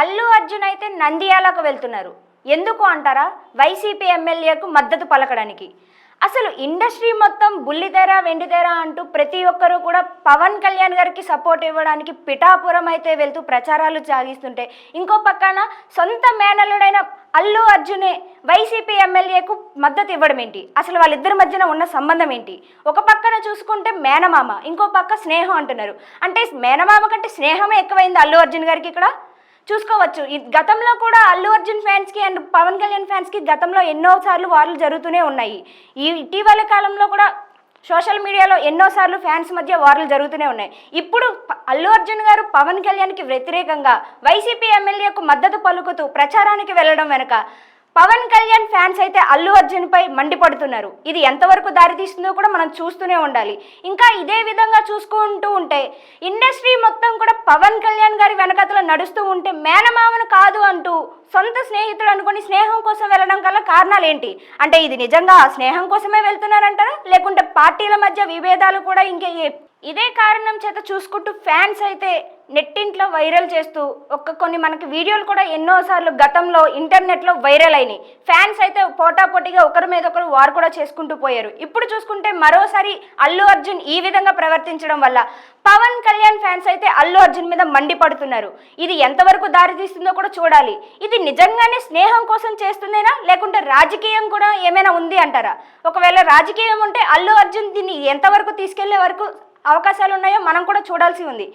అల్లు అర్జున్ అయితే నంద్యాలకు వెళ్తున్నారు. ఎందుకు అంటారా? వైసీపీ ఎమ్మెల్యేకు మద్దతు పలకడానికి. అసలు ఇండస్ట్రీ మొత్తం బుల్లితెర వెండితెర అంటూ ప్రతి ఒక్కరూ కూడా పవన్ కళ్యాణ్ గారికి సపోర్ట్ ఇవ్వడానికి పిఠాపురం అయితే వెళ్తూ ప్రచారాలు సాగిస్తుంటే ఇంకో పక్కన సొంత మేనల్లుడైన అల్లు అర్జునే వైసీపీ ఎమ్మెల్యేకు మద్దతు ఇవ్వడం ఏంటి? అసలు వాళ్ళిద్దరి మధ్యన ఉన్న సంబంధం ఏంటి? ఒక పక్కన చూసుకుంటే మేనమామ ఇంకో పక్క స్నేహం అంటున్నారు. అంటే మేనమామ కంటే స్నేహమే ఎక్కువైంది అల్లు అర్జున్ గారికి ఇక్కడ? చూసుకోవచ్చు. ఈ గతంలో కూడా అల్లు అర్జున్ ఫ్యాన్స్కి అండ్ పవన్ కళ్యాణ్ ఫ్యాన్స్కి గతంలో ఎన్నో సార్లు వార్లు జరుగుతూనే ఉన్నాయి. ఈ ఇటీవల కాలంలో కూడా సోషల్ మీడియాలో ఎన్నోసార్లు ఫ్యాన్స్ మధ్య వార్లు జరుగుతూనే ఉన్నాయి. ఇప్పుడు అల్లు అర్జున్ గారు పవన్ కళ్యాణ్కి వ్యతిరేకంగా వైసీపీ ఎమ్మెల్యేకు మద్దతు పలుకుతూ ప్రచారానికి వెళ్ళడం వెనుక పవన్ కళ్యాణ్ ఫ్యాన్స్ అయితే అల్లు అర్జున్ పై మండిపడుతున్నారు. ఇది ఎంతవరకు దారితీస్తుందో కూడా మనం చూస్తూనే ఉండాలి. ఇంకా ఇదే విధంగా చూసుకుంటూ ఉంటే ఇండస్ట్రీ మొత్తం కూడా పవన్ కళ్యాణ్ గారి వెనకతలో నడుస్తూ ఉంటే మేనమామను కాదు అంటూ సొంత స్నేహితుడు అనుకుని స్నేహం కోసం వెళ్ళడం గల కారణాలు ఏంటి అంటే ఇది నిజంగా స్నేహం కోసమే వెళ్తున్నారంటారా? లేకుంటే పార్టీల మధ్య విభేదాలు కూడా ఇంకే ఇదే కారణం చేత చూసుకుంటూ ఫ్యాన్స్ అయితే నెట్టింట్లో వైరల్ చేస్తూ ఒక్క కొన్ని మనకి వీడియోలు కూడా ఎన్నోసార్లు గతంలో ఇంటర్నెట్లో వైరల్ అయినాయి. ఫ్యాన్స్ అయితే పోటాపోటీగా ఒకరి మీద ఒకరు వారు కూడా చేసుకుంటూ పోయారు. ఇప్పుడు చూసుకుంటే మరోసారి అల్లు అర్జున్ ఈ విధంగా ప్రవర్తించడం వల్ల పవన్ కళ్యాణ్ ఫ్యాన్స్ అయితే అల్లు అర్జున్ మీద మండిపడుతున్నారు. ఇది ఎంతవరకు దారితీస్తుందో కూడా చూడాలి. ఇది నిజంగానే స్నేహం కోసం చేస్తుందేనా? లేకుంటే రాజకీయం కూడా ఏమైనా ఉంది అంటారా? ఒకవేళ రాజకీయం ఉంటే అల్లు అర్జున్ దీన్ని ఎంతవరకు తీసుకెళ్ళే వరకు అవకాశాలు ఉన్నాయో మనం కూడా చూడాల్సి ఉంది.